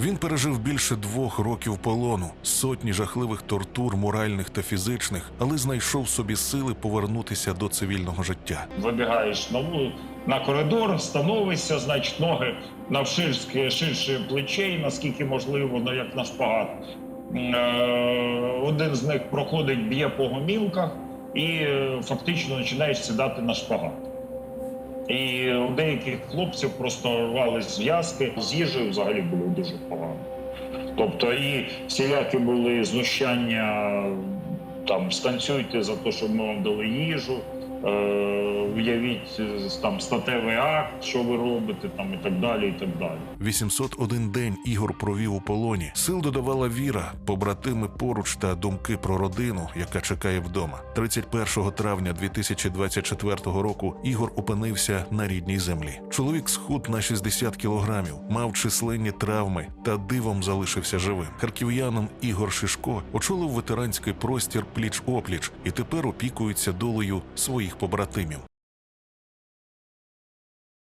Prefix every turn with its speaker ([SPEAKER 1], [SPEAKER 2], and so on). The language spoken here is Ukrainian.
[SPEAKER 1] Він пережив більше двох років полону, сотні жахливих тортур, моральних та фізичних, але знайшов собі сили повернутися до цивільного життя.
[SPEAKER 2] Вибігаєш на, на коридор, становишся, значить, ноги навширськи ширше плечей, наскільки можливо, ну, як на шпагат. Е, Один з них проходить, б'є по гомілках і е, фактично починаєш сідати на шпагат. І у деяких хлопців просто рвались зв'язки, з їжею взагалі було дуже погано. Тобто і всілякі були знущання, там станцюйте за те, щоб ми вам дали їжу, е, уявіть е, там статевий акт, що ви робите, там і так далі. і так далі.
[SPEAKER 1] 801 день Ігор провів у полоні. Сил додавала віра, побратими поруч та думки про родину, яка чекає вдома. 31 травня 2024 року Ігор опинився на рідній землі. Чоловік схуд на 60 кілограмів, мав численні травми та дивом залишився живим. Харків'янин Ігор Шишко очолив ветеранський простір пліч опліч і тепер опікується долею своїх побратимів.